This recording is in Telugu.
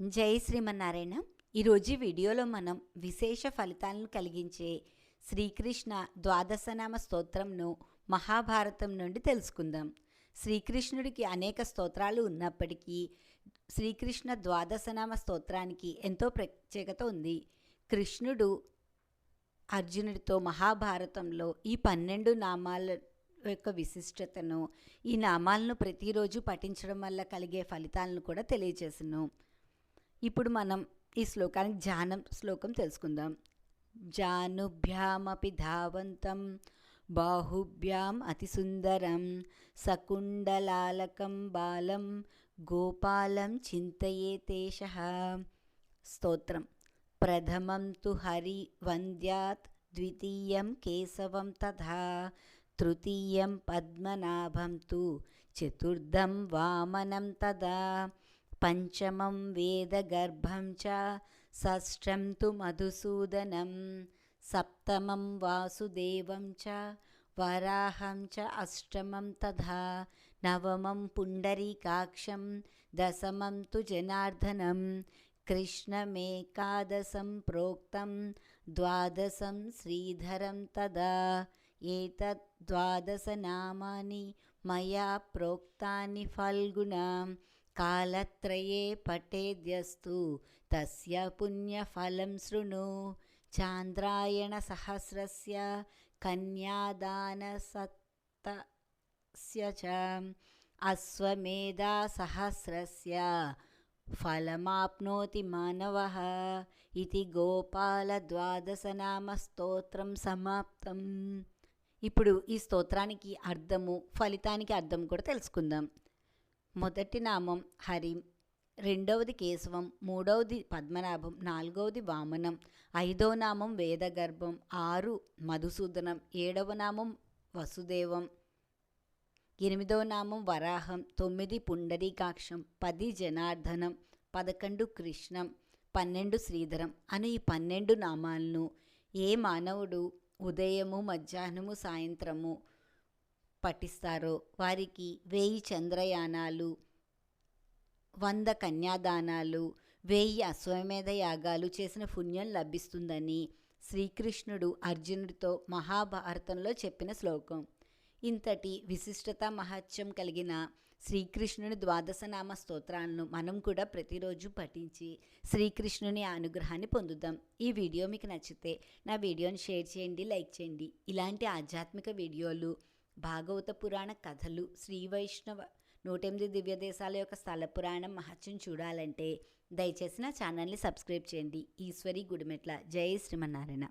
జై శ్రీమన్నారాయణ. ఈరోజు వీడియోలో మనం విశేష ఫలితాలను కలిగించే శ్రీకృష్ణ ద్వాదశనామ స్తోత్రంను మహాభారతం నుండి తెలుసుకుందాం. శ్రీకృష్ణుడికి అనేక స్తోత్రాలు ఉన్నప్పటికీ శ్రీకృష్ణ ద్వాదశనామ స్తోత్రానికి ఎంతో ప్రత్యేకత ఉంది. కృష్ణుడు అర్జునుడితో మహాభారతంలో ఈ పన్నెండు నామాల యొక్క విశిష్టతను ఈ నామాలను ప్రతిరోజు పఠించడం వల్ల కలిగే ఫలితాలను కూడా తెలియజేసాను. ఇప్పుడు మనం ఈ శ్లోకానికి జానం శ్లోకం తెలుసుకుందాం. జానుభ్యామపి ధావంతం బాహుభ్యాం అతిసుందరం సకుండలాలకం బాలం గోపాలం చింతయేతేష స్తోత్రం. ప్రథమం తు హరి వంద్యాత్ ద్వితీయం కేశవం తథా తృతీయం పద్మనాభం తు చతుర్థం వామనం తదా. पञ्चमं वेदगर्भं च षष्ठं तु मधुसूदनं सप्तमं वासुदेवं च वराहं च अष्टमं तथा नवमं पुण्डरीकाक्षं दशमं तु जनार्दनं कृष्णमेकादशं प्रोक्तं द्वादशं श्रीधरं तदा एतत् द्वादशनामानि मया प्रोक्तानि फाल्गुणा కాలత్రయే పఠేద్యస్తు తస్య పుణ్యఫలం శృణు. చాంద్రాయణసహస్రస్య కన్యాదానసత్తస్య చ. అశ్వమేధాసహస్రస్య ఫలమాప్నోతి మానవः. ఇది గోపాల ద్వాదశనామ స్తోత్రం సమాప్తం. ఇప్పుడు ఈ స్తోత్రానికి అర్థము ఫలితానికి అర్థం కూడా తెలుసుకుందాం. మొదటి నామం హరిం రెండవది కేశవం మూడవది పద్మనాభం నాలుగవది వామనం ఐదవ నామం వేదగర్భం ఆరు మధుసూదనం ఏడవ నామం వసుదేవం ఎనిమిదవ నామం వరాహం తొమ్మిది పుండరీకాక్షం పది జనార్దనం పదకొండు కృష్ణం పన్నెండు శ్రీధరం అనే ఈ పన్నెండు నామాలను ఏ మానవుడు ఉదయము మధ్యాహ్నము సాయంత్రము పఠిస్తారో వారికి వెయ్యి చంద్రయానాలు వంద కన్యాదానాలు వెయ్యి అశ్వమేధ యాగాలు చేసిన పుణ్యం లభిస్తుందని శ్రీకృష్ణుడు అర్జునుడితో మహాభారతంలో చెప్పిన శ్లోకం. ఇంతటి విశిష్టత మహత్యం కలిగిన శ్రీకృష్ణుని ద్వాదశనామ స్తోత్రాలను మనం కూడా ప్రతిరోజు పఠించి శ్రీకృష్ణుని అనుగ్రహాన్ని పొందుదాం. ఈ వీడియో మీకు నచ్చితే నా వీడియోని షేర్ చేయండి లైక్ చేయండి. ఇలాంటి ఆధ్యాత్మిక వీడియోలు భాగవత పురాణ కథలు శ్రీ వైష్ణవ నూటెనిమిది దివ్య దేశాల యొక్క స్థల పురాణం మహత్యం చూడాలంటే దయచేసి నా ఛానల్ని సబ్స్క్రైబ్ చేయండి. ఈశ్వరి గుడిమెట్ల. జై శ్రీమన్నారాయణ.